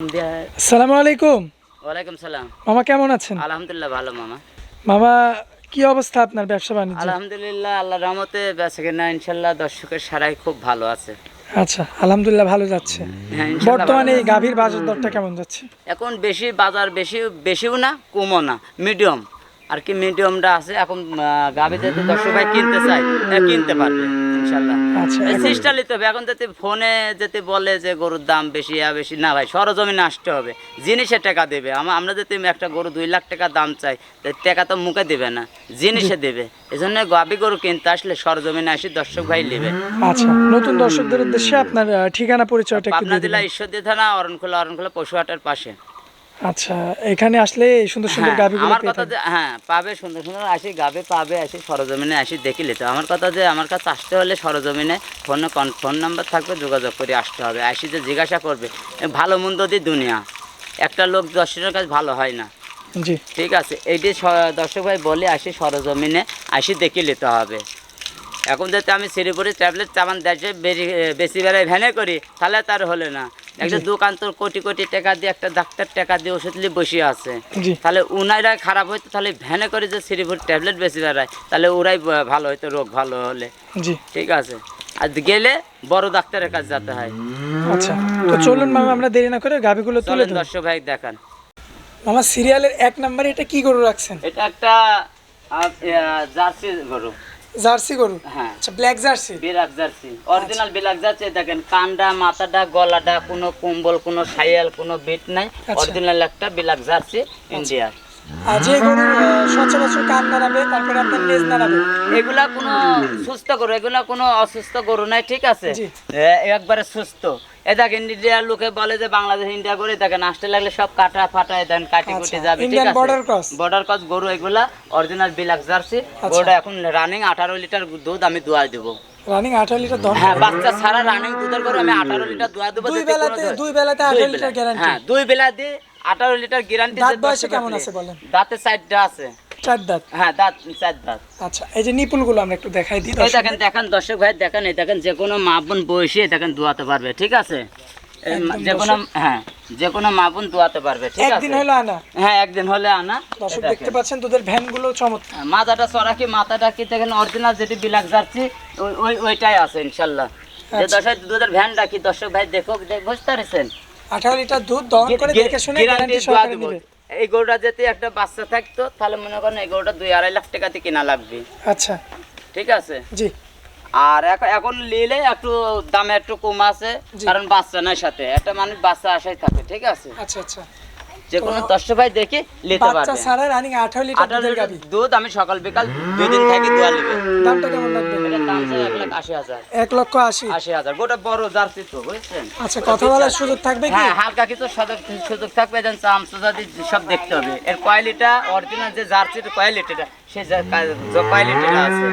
আসসালামু আলাইকুম ওয়ালাইকুম সালাম। মামা কেমন আছেন? আলহামদুলিল্লাহ ভালো মামা। মামা কি অবস্থা আপনার ব্যবসা বাণিজ্য আলহামদুলিল্লাহ আল্লাহ রহমতে বেঁচে কিনা ইনশাল্লাহ দর্শকের সারাই খুব ভালো আছে। আচ্ছা আলহামদুলিল্লাহ ভালো যাচ্ছে। হ্যাঁ বর্তমানে এই গাভীর বাজার দরটা কেমন যাচ্ছে? এখন বেশি বাজার বেশি বেশিও না কমও না মিডিয়াম। আর কি মিডিয়ামটা আছে এখন গাভিতে দর্শক ভাই কিনতে চাই তা কিনতে পারবে ইনশাল্লাহ। আচ্ছা, এখন- সিস্টা নিতে হবে এখন যদি ফোনে যেতে বলে যে গরুর দাম বেশি বেশি না ভাই হবে টাকা দেবে। আমরা যদি একটা গরু দুই লাখ টাকা দাম চাই টাকা তো মুখে দেবে না জিনিসে দেবে। এই জন্য গাভি গরু কিনতে আসলে সরজমিনে আসি দর্শক ভাই নেবে। আচ্ছা নতুন দর্শকদের উদ্দেশ্যে আপনার ঠিকানা পরিচয়টা দিয়ে জেলা। ঈশ্বরদী থানা অরণখোলা অরণখোলা পশুহাটের পাশে। আচ্ছা এখানে আসলে সুন্দর সুন্দর হ্যাঁ, গাভীগুলো আমার কথা যে হ্যাঁ পাবে সুন্দর সুন্দর আসি গাবে পাবে আসি সরজমিনে আসি দেখিলে তো। আমার কথা যে আমার কাছে আসতে হলে সরজমিনে ফোন ফোন নাম্বার থাকবে যোগাযোগ করে আসতে হবে। আসি যে জিজ্ঞাসা করবে ভালো মন্দ দিয়ে দুনিয়া। একটা লোক দর্শকের কাছে ভালো হয় না। জি। ঠিক আছে এইটি স- দর্শক ভাই বলে আসি সরজমিনে আসি দেখে নিতে হবে। এখন যদি আমি শ্রীপুরি ট্যাবলেট চামান দেশে বেশি বেড়ায় ভ্যানে করি তাহলে তার হলে না। একটা দোকান তো কোটি কোটি টাকা দিয়ে একটা ডাক্তার টাকা দিয়ে ওষুধ নিয়ে বসে আছে। তাহলে উনারা খারাপ হইতো তাহলে ভ্যানে করে যে শ্রীপুর ট্যাবলেট বেশি বেড়ায় তাহলে ওরাই ভালো হইতো রোগ ভালো হলে। ঠিক আছে? আর গেলে বড় ডাক্তারের কাছে যেতে হয়। আচ্ছা তো চলুন মামা আমরা দেরি না করে গাভীগুলো তুলে দর্শক ভাই দেখান। মামা সিরিয়ালের এক নম্বরে এটা কি গরু রাখছেন? এটা একটা জার্সি গরু। জার্সি গরু? হ্যাঁ। আচ্ছা ব্ল্যাক জার্সি? বিরাট জার্সি। অরিজিনাল বিলাক জার্সি দেখেন কান্ডা মাথাটা গলাটা কোনো কুম্বল কোনো সাইয়াল কোনো বিট নাই। আচ্ছা। অরিজিনাল একটা বিলাক জার্সি ইন্ডিয়ার আর যে গরু আহ, সচরাচর কান নাড়াবে তারপরে আপনার লেজ নাড়াবে? এগুলা কোনো সুস্থ গরু এগুলা কোনো অসুস্থ গরু নাই ঠিক আছে? একবারে সুস্থ। এ দেখেন ইন্ডিয়ার লোকে বলে যে বাংলাদেশ ইন্ডিয়া করে দেখেন আসতে লাগলে সব কাটা ফাটা দেন কাটি কুটি আচ্ছা, যাবে ঠিক আছে border cross। বর্ডার ক্রস গরু এগুলা অরিজিনাল বিলাক জার্সি। গরুটা এখন রানিং আঠারো লিটার দুধ আমি দোয়া দেবো রানিং আঠারো লিটার দর হ্যাঁ বাচ্চা সারা রানিং দুধের গরু আমি আঠারো লিটার দোয়া দেবো দুই বেলাতে দুই বেলাতে দুই আঠারো বেলা। লিটার গ্যারান্টি হ্যাঁ দুই বেলা দিয়ে আঠারো লিটার গ্যারান্টি দাঁত বয়সে কেমন আছে বলেন? দাঁতে চারটা আছে চার দাঁত? হ্যাঁ দাঁত চার দাঁত। আচ্ছা এই যে নিপুলগুলো আমরা একটু দেখাই দিই এই দেখেন দেখেন দর্শক ভাই দেখেন এই দেখেন যে কোনো মা বোন বসে দেখেন পারবে ঠিক আছে? যে কোনো হ্যাঁ যে কোনো মা বোন দোয়াতে পারবে ঠিক আছে? একদিন হলো আনা। হ্যাঁ একদিন হলে আনা। দর্শক দেখতে পাচ্ছেন তোদের ভ্যানগুলো চমৎকার। হ্যাঁ, মাথাটা মাথাটা কি দেখেন অরিজিনাল যেটি বিলাক যাচ্ছি ওই ওই ওইটাই আছে ইনশাল্লাহ। যে আচ্ছা। দর্শক দুধের ভ্যান ডাকি দর্শক ভাই দেখো দেখ বুঝতে পারছেন? আঠারো লিটার দুধ দহন করে দেখে শুনে গ্যারান্টি গ্যারান্টি সহকারে দেবো। এই গরুটা যদি একটা বাচ্চা থাকতো তাহলে মনে করেন এই গরুটা দুই আড়াই লাখ টাকাতে কিনা লাগবে। আচ্ছা। ঠিক আছে? জি। আর এখন এখন নিলে একটু দামে একটু কম আছে কারণ বাচ্চা নয় সাথে। একটা মানুষ বাচ্চা আসাই থাকে ঠিক আছে? আচ্ছা আচ্ছা। যে কোনো দশ ভাই দেখি নিতে বাচ্চা পারবে। ছাড়া রানিং আঠারো লিটার আঠারো দুধের গাবি দুধ আমি সকাল বিকাল দুই দিন থাকি দোয়া নেবে। দামটা কেমন লাগবে? এটার দাম চাই এক লাখ আশি হাজার। এক লক্ষ আশি। আশি হাজার। গোটা বড় জার্সি তো বুঝছেন? আচ্ছা কথা বলার সুযোগ থাকবে কি? হ্যাঁ হালকা কিছু সুযোগ সুযোগ থাকবে যেন চামচা যদি সব দেখতে হবে। এর কোয়ালিটা অরিজিনাল যে জার্সির কোয়ালিটিটা সেই কোয়ালিটিটা আছে?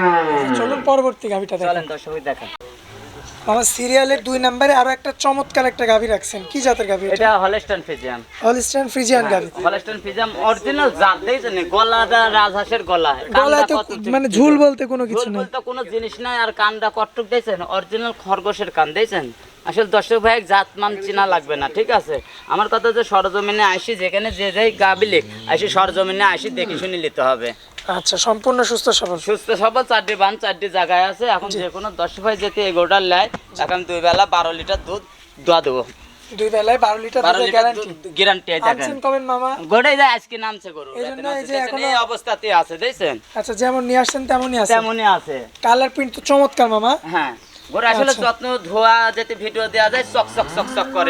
চলুন পরবর্তী গাভিটা দেখেন। চলেন দর্শক দেখেন। আমার সিরিয়ালের দুই নম্বরে আরও একটা চমৎকার একটা গাভি রাখছেন। কি জাতের গাভি এটা? হলেস্টন ফিজিয়াম হলিস্টাইন ফ্রিজিয়ান গাভি। হলেস্টন ফিজিয়াম অরিজিনাল জাত দেখছেন গলাটা রাজহাঁসের গলা গলায় তো মানে ঝুল বলতে কোনো কিছু নেই। বলতে কোনো জিনিস নাই আর কানটা কট্টুক দিয়েছেন অরিজিনাল খরগোশের কান দিয়েছেন আসলে দর্শক ভাই জাত মান চেনা লাগবে না ঠিক আছে? আমার কথা যে সরজমিনে আসি যেখানে যে যাই গাবিলে আসি সরজমিনে আসি দেখে শুনে নিতে হবে। আচ্ছা সম্পূর্ণ সুস্থ সবল। সুস্থ সবল চারটি বান চারটি জায়গায় আছে। এখন যে কোনো দশ ভাই যেতে এগারোটার লেয় এখন দুই বেলা বারো লিটার দুধ দোয়া দেবো। দুই বেলায় বারো লিটার দুধের গ্যারান্টি গ্যারান্টি দেখেন। মামা। গোটাই যায় আজকে নামছে গরু এই যে এই অবস্থাতে আছে দেখছেন? আচ্ছা যেমন নিয়ে আসছেন তেমনই আছে। তেমনই আছে। কালার প্রিন্ট তো চমৎকার মামা। হ্যাঁ। গরু আসলে আচ্ছা। যত্ন ধোয়া যেতে ভিডিও দেওয়া যায় চক চক চক চক করে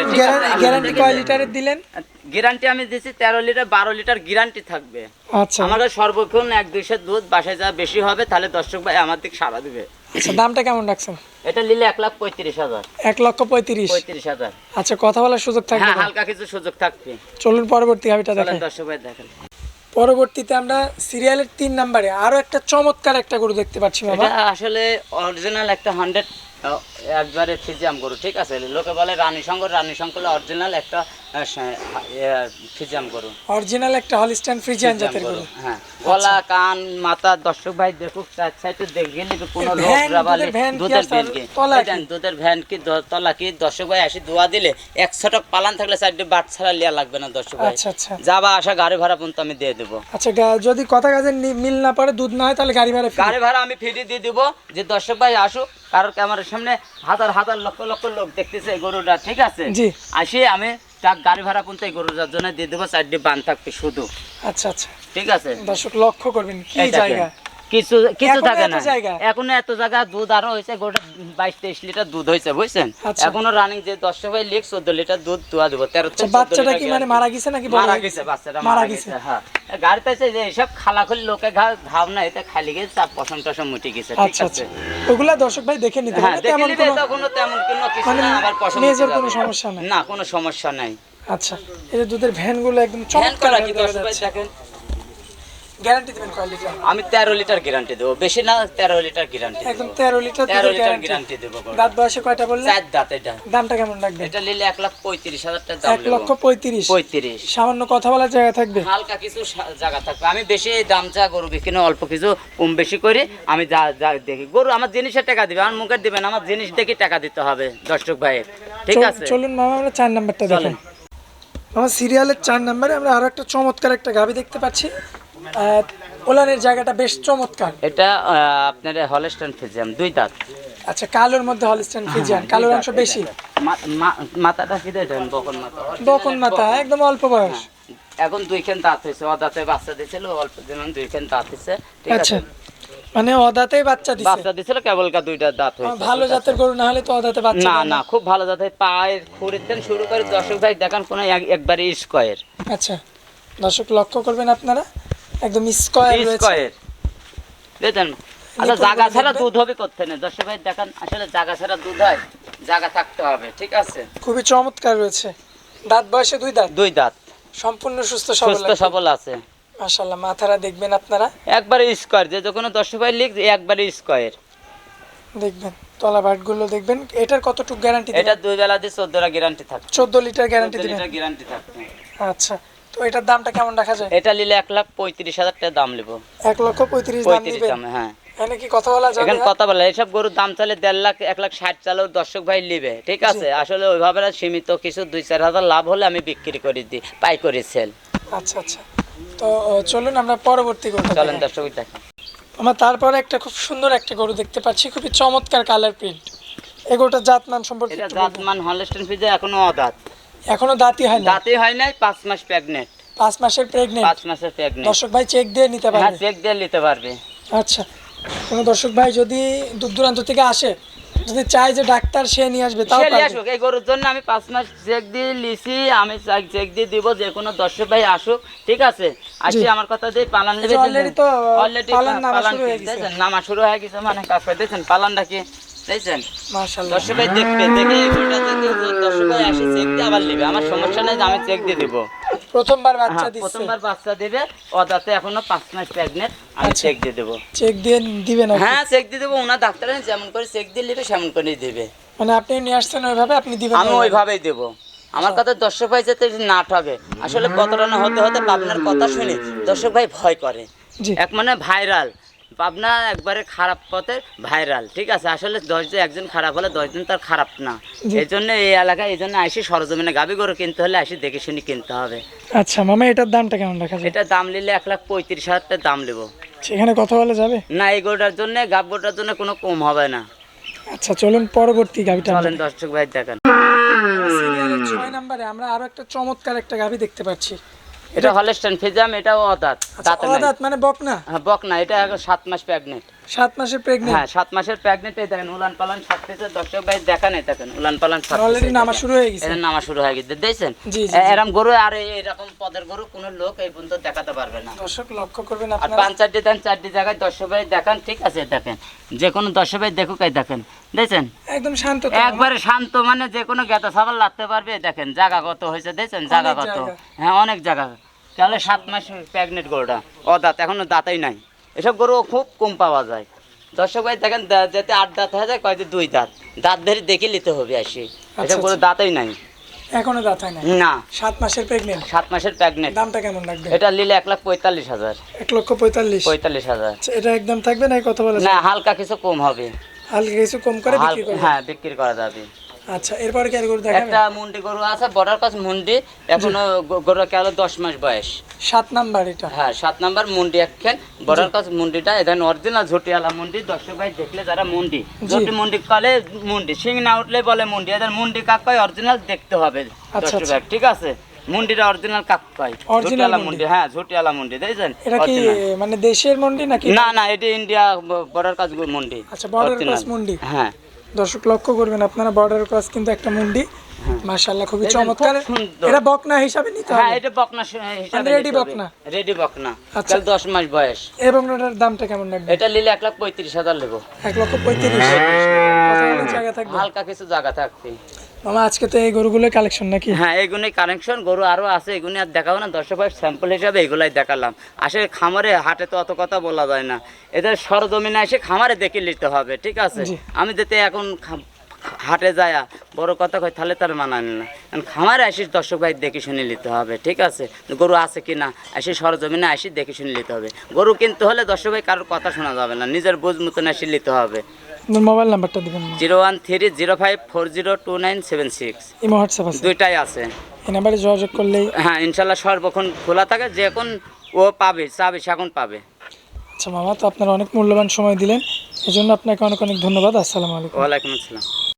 গ্যারান্টি কয় লিটারের দিলেন? গ্যারান্টি আমি দিছি তেরো লিটার বারো লিটার গ্যারান্টি থাকবে। আচ্ছা। আমার কাছে সর্বক্ষণ এক দুইশো দুধ বাসায় যা বেশি হবে তাহলে দর্শক ভাই আমার দিক সারা দিবে। আচ্ছা দামটা কেমন রাখছেন? এটা নিলে এক লাখ পঁয়ত্রিশ হাজার। এক লক্ষ পঁয়ত্রিশ। পঁয়ত্রিশ হাজার। আচ্ছা কথা বলার সুযোগ থাকবে হ্যাঁ হালকা কিছু সুযোগ থাকবে। চলুন পরবর্তী দেখেন। দর্শক ভাই দেখেন। পরবর্তীতে আমরা সিরিয়ালের তিন নম্বরে আরও একটা চমৎকার একটা গরু দেখতে পাচ্ছি বাবা। আসলে অরিজিনাল একটা হান্ড্রেড একবারে ফিজিয়াম গরু ঠিক আছে? লোকে বলে রানী শঙ্কর রানী শঙ্কর অরিজিনাল একটা ফিজিয়াম গরু। অরিজিনাল একটা হলিস্টাইন ফ্রিজিয়ান জাতের গরু, হ্যাঁ। গলা কান মাথা দর্শক ভাই দেখুক সাইডে দেখে নিবে কোনো ভ্যান, রাবালি দুধের ভ্যান কি? দুধের ভ্যান কি? তলা কি? দর্শক ভাই আসি দোয়া দিলে একশো টাকা পালান থাকলে চারটে বাট ছাড়া লিয়া লাগবে না দর্শক ভাই। আচ্ছা আচ্ছা। যাবা আসা গাড়ি ভাড়া পর্যন্ত আমি দিয়ে দেবো। আচ্ছা যদি কথা কাজে মিল না পারে দুধ না হয় তাহলে গাড়ি ভাড়া গাড়ি ভাড়া আমি ফ্রি দিয়ে দিব। যে দর্শক ভাই আসুক কারোর ক্যামেরার সামনে হাজার হাজার লক্ষ লক্ষ লোক দেখতেছে এই গরুটা ঠিক আছে? আসে আমি তার গাড়ি ভাড়া পর্যন্ত এই গরুটার জন্য দিয়ে দেবো চারটি বান থাকবে শুধু। আচ্ছা আচ্ছা। ঠিক আছে? দর্শক লক্ষ্য করবেন কি জায়গা। কিছু কিছু থাকে না? এখনও এত জায়গা দুধ আরও হয়েছে গোটা বাইশ তেইশ লিটার দুধ হয়েছে বুঝছেন? আচ্ছা। এখনও রানিং যে দশশো বাই লিখ চোদ্দ লিটার দুধ দোয়া দেবো তেরো আচ্ছা বাচ্চাটা কি মানে মারা গেছে নাকি মারা গেছে বাচ্চাটা মারা গেছে। হ্যাঁ। গাড়িতে আছে যে এসব খালা খুলি লোকে ঘা ঘাও না এটা খালি গেছে তার পশম টসম মুটি গেছে ঠিক আচ্ছা আছে। ওগুলা দর্শক ভাই দেখে নিতে হ্যাঁ হবে দেখে তেমন কোনো তেমন কোনো কিছু মানে না আবার পশম কোনো সমস্যা নাই। না কোনো সমস্যা নাই। আচ্ছা এই দুধের ভ্যানগুলো একদম চমৎকার ভাই দেখেন? গ্যারান্টি দিবেন কয় লিটার? আমি তেরো লিটার গ্যারান্টি দেবো। বেশি না তেরো লিটার গ্যারান্টি একদম দেবো তেরো লিটার তেরো দুধের লিটার গ্যারান্টি দেবো দাঁত বয়সে কয়টা বললেন? চার দাঁত এটা। দামটা কেমন রাখবেন এটা নিলে এক লাখ পঁয়ত্রিশ হাজার টাকা দাম এক লক্ষ পঁয়ত্রিশ। পঁয়ত্রিশ। সামান্য কথা বলার জায়গা থাকবে? হালকা কিছু জায়গা থাকবে। আমি বেশি দাম চা গরু বিক্রি অল্প কিছু কম বেশি করে। আমি যা যা দেখি। গরু আমার জিনিসের টাকা দিবে আমার মুখের দিবেন আমার জিনিস দেখে টাকা দিতে হবে দর্শক ভাই। ঠিক আছে? চলুন মামা আমরা চার নাম্বারটা দেখেন আমার সিরিয়ালের চার নাম্বারে আমরা আরও একটা চমৎকার একটা গাভি দেখতে পাচ্ছি। ওলানের জায়গাটা বেশ চমৎকার। এটা আপনার হলস্টান ফিজিয়াম দুই দাঁত। আচ্ছা কালোর মধ্যে হলিস্টাইন ফ্রিজিয়ান কালোর অংশ বেশি? মাথাটা কি দেন বকন মাথা। বকন মাথা একদম অল্প বয়স। এখন দুইখান দাঁত হয়েছে ও দাঁতে বাচ্চা দিয়েছিল অল্প দিন দুইখান দাঁত হয়েছে ঠিক আচ্ছা আছে মানে অদাতেই বাচ্চা দিছে। বাচ্চা দিয়েছিল কেবল কা দুইটা দাঁত হয়েছে ভালো জাতের গরু না হলে তো অদাতে বাচ্চা না না। খুব ভালো জাতের পায়ের খুঁড়ির থেকে শুরু করে দর্শক ভাই দেখান কোন এক- একবারে স্কোয়ার। আচ্ছা দর্শক লক্ষ্য করবেন আপনারা একদম স্কয়ার স্কোয়ার দেখেন আচ্ছা জায়গা ছাড়া দুধ হবে করতে নেই দর্শক ভাই দেখান আসলে জায়গা ছাড়া দুধ হয় জায়গা থাকতে হবে ঠিক আছে? খুবই চমৎকার রয়েছে। দাঁত বয়সে দুই দাঁত? দুই দাঁত। সম্পূর্ণ সুস্থ সবল সুস্থ সবল আছে। মাশাআল্লাহ মাথারা দেখবেন আপনারা? একবারে স্কোয়ার যে কোনো দর্শক ভাই লিখ একবারে স্কোয়ার দেখবেন তলা বাটগুলো দেখবেন এটার কতটুকু গ্যারান্টি এটা দুই বেলা দিয়ে চোদ্দটা গ্যারান্টি থাকবে। চোদ্দ লিটার গ্যারান্টি দিবেন? লিটার গ্যারান্টি থাকবে। আচ্ছা। তো এটার দামটা কেমন রাখা যায়? এটা নিলে এক লাখ পঁয়ত্রিশ হাজার টাকা দাম নেব। এক লক্ষ পঁয়ত্রিশ দাম পঁয়ত্রিশ দামে হ্যাঁ। এখানে কি কথা বলা যাবে? এখানে কথা বলে এসব গরুর দাম চালে দেড় লাখ এক লাখ ষাট চালেও দর্শক ভাই নিবে ঠিক আছে? আসলে ওইভাবে না সীমিত কিছু দুই চার হাজার লাভ হলে আমি বিক্রি করে দিই পাই করে সেল আচ্ছা আচ্ছা। তো চলুন আমরা পরবর্তী গরুটা চলেন দর্শক দেখেন। আমরা তারপরে একটা খুব সুন্দর একটা গরু দেখতে পাচ্ছি খুবই চমৎকার কালার প্রিন্ট এই গরুটার জাত মান সম্পর্কে এটা? জাতমান হলস্টেন ফিজে এখনও অদাঁত এখনও দাঁতই হয় না দাঁতে হয় নাই পাঁচ মাস প্রেগনেন্ট পাঁচ মাসের প্রেগনেন্ট পাঁচ মাসের প্রেগনেন্ট দর্শক ভাই চেক দিয়ে নিতে পারবে? হ্যাঁ চেক দিয়ে নিতে পারবে। আচ্ছা। কোনো দর্শক ভাই যদি দূর দূরান্ত থেকে আসে যদি চায় যে ডাক্তার সে নিয়ে আসবে তাও নিয়ে পারবে। আসুক। এই গরুর জন্য আমি পাঁচ মাস চেক দিয়ে লিছি আমি চেক দিয়ে দিব যে কোনো দর্শক ভাই আসুক ঠিক আছে? আসি আমার কথা দিয়ে পালান নেবে already তো, অলরেডি পালান নামা শুরু হয়ে গেছে। নামা শুরু হয়ে গেছে মানে কাকু দেখছেন পালানটা কি? দেখছেন? মাশাআল্লাহ। দর্শক ভাই দেখবে দেখে এই গরুটা যদি দর্শক আসে চেক দিয়ে আবার নেবে। আমার সমস্যা নেই আমি চেক দিয়ে দিব। প্রথমবার বাচ্চা হ্যাঁ, দিচ্ছে প্রথমবার বাচ্চা দেবে। অদাতে এখনও পাঁচ মাস প্রেগনেন্ট আমি আচ্ছা। চেক দিয়ে দেবো। চেক দিয়ে দিবেন হ্যাঁ চেক দিয়ে দেবো। ওনার ডাক্তার যেমন করে চেক দিয়ে নেবে সেমন করে দেবে। মানে আপনি নিয়ে আসছেন ওইভাবে আপনি দিবেন আমি ওইভাবেই দেব। আমার কথা দর্শক ভাই যাতে না ঠকে আসলে কতটা না হতে হতে পাবনার কথা শুনে দর্শক ভাই ভয় করে। এক মানে ভাইরাল। পাবনা একবারে খারাপ পথে ভাইরাল ঠিক আছে? আসলে দশজন একজন খারাপ হলে দশজন তার খারাপ না। এই জন্য এই এলাকায় এই জন্য আসি সরজমিনে গাবি গরু কিনতে হলে আসি দেখে শুনে কিনতে হবে। আচ্ছা মামা এটার দামটা কেমন রাখা এটা দাম নিলে এক লাখ পঁয়ত্রিশ হাজার টাকা দাম নেব। সেখানে কথা বলা যাবে? না এই গরুটার জন্য গাব গরুটার জন্য কোনো কম হবে না। আচ্ছা চলুন পরবর্তী গাভিটা চলেন দর্শক ভাই দেখেন। ছয় নম্বরে আমরা আরও একটা চমৎকার একটা গাভি দেখতে পাচ্ছি। এটা হলস্টাইন ফিজাম এটাও অদাত আচ্ছা দাঁতে। অদাঁত মানে বক না হ্যাঁ বক না এটা সাত মাস প্রেগনেন্ট সাত মাসের প্রেগনেন্ট হ্যাঁ সাত মাসের প্রেগনেন্ট এই দেখেন উলান পালান দর্শক ভাই দেখা নেই দেখেন উলান পালান অলরেডি নামা শুরু হয়ে গেছে। নামা শুরু হয়ে গেছে দেখছেন? জি, জি, এ- এরম গরু আর এরকম পদের গরু কোনো লোক এই পর্যন্ত দেখাতে পারবে না। দর্শক লক্ষ্য করবেন আর পাঁচ চারটি দেন চারটি জায়গায় দর্শক ভাই দেখান ঠিক আছে দেখেন। যে কোনো দর্শক ভাই দেখুক এই দেখেন দেখছেন? একদম শান্ত একবারে শান্ত মানে যে কোনো গেতা সাবাল লাগতে পারবে দেখেন জায়গাগত হয়েছে দেখছেন? জায়গা। হ্যাঁ অনেক জায়গা। তাহলে সাত মাস প্রেগনেন্ট গরুটা ও দাঁত এখনও দাঁতাই নাই। এসব গরু খুব কম পাওয়া যায়। দর্শক ভাই দেখেন যাতে আট দাঁত হয়ে যায় কয়তে দুই দাঁত। দাঁত ধরে দেখে নিতে হবে আসি। আচ্ছা, এটা কোনো দাঁতই নাই। এখনও দাঁত হয় না। সাত মাসের প্রেগনেন্ট সাত মাসের প্রেগনেন্ট দামটা কেমন লাগবে? এটা নিলে এক লাখ পঁয়তাল্লিশ হাজার। এক লক্ষ পঁয়তাল্লিশ? পঁয়তাল্লিশ হাজার। আচ্ছা, এটা একদম থাকবে না কথা বলা? না হালকা কিছু কম হবে। হালকা কিছু কম করে বিক্রি হ্যাঁ বিক্রি করা যাবে। আচ্ছা এরপরে কি আর গরু দেখাবে একটা মুন্ডি গরু আছে বর্ডার কাছ মুন্ডি এখনও গরু কেন দশ মাস বয়স? নাম্বার এটা? হ্যাঁ নাম্বার মুন্ডি একখান বর্ডার কাছ মুন্ডিটা এখানে অরিজিনাল ঝুটিয়ালা মুন্ডি দর্শক ভাই দেখলে যারা মুন্ডি ঝুটি মুন্ডি কালে মুন্ডি শিং না উঠলে বলে মুন্ডি এদের মুন্ডি কাক কয়? অরিজিনাল দেখতে হবে দর্শক আচ্ছা। ভাই ঠিক আছে? মুন্ডিটা অরিজিনাল কাক কয়? Original মুন্ডি। হ্যাঁ ঝুটিয়ালা মুন্ডি দেখছেন? এটা কি মানে দেশের মন্ডি নাকি? না না এটা ইন্ডিয়া বর্ডার কাছ মুন্ডি আচ্ছা, Original। cross মুন্ডি। হ্যাঁ। দর্শক লক্ষ্য করবেন আপনারা বর্ডার ক্রস কিন্তু একটা মুন্ডি। মাশাআল্লাহ খুবই চমৎকার। এটা বকনা হিসাবে নিতে হবে। হ্যাঁ এটা বকনা হিসাবে রেডি বকনা? রেডি বকনা। আচ্ছা। কাল দশ মাস বয়স। এবং এটার দামটা কেমন লাগবে এটা নিলে এক লাখ পঁয়ত্রিশ হাজার নেব। এক লক্ষ পঁয়ত্রিশ কতগুলো জায়গা থাকবে? হালকা কিছু জায়গা থাকবে। মামা আজকে তো এই গরুগুলোর কালেকশন নাকি? হ্যাঁ এগুলোই কালেকশন গরু আরও আছে এগুলি আর দেখাবো না। দর্শক ভাই স্যাম্পল হিসাবে এগুলাই দেখালাম। আসলে খামারে হাটে তো অত কথা বলা যায় না। এদের সরজমিনে এসে খামারে দেখে নিতে হবে ঠিক আছে? আমি যেতে এখন হাটে যায় বড় কথা কই তাহলে তার মানানি না। খামারে আসি দর্শক ভাই দেখে শুনে নিতে হবে ঠিক আছে? গরু আছে কি না? এসে সরজমিনে আসি দেখে শুনে নিতে হবে। গরু কিনতে হলে দর্শক ভাই কারোর কথা শোনা যাবে না। নিজের বুঝ মতন এসে নিতে হবে। মোবাইল নাম্বারটা দিবেন zero one three zero five four zero two nine seven six. Imo WhatsApp আছে। দুইটাই আছে। এই নাম্বারে যোগাযোগ করলেই হ্যাঁ ইনশাল্লাহ সর্বক্ষণ খোলা থাকে যে এখন ও পাবে চাবে সে এখন পাবে। আচ্ছা মামা তো আপনারা অনেক মূল্যবান সময় দিলেন। এই জন্য আপনাকে অনেক অনেক ধন্যবাদ। আসসালামু আলাইকুম। ওয়ালাইকুম আসসালাম।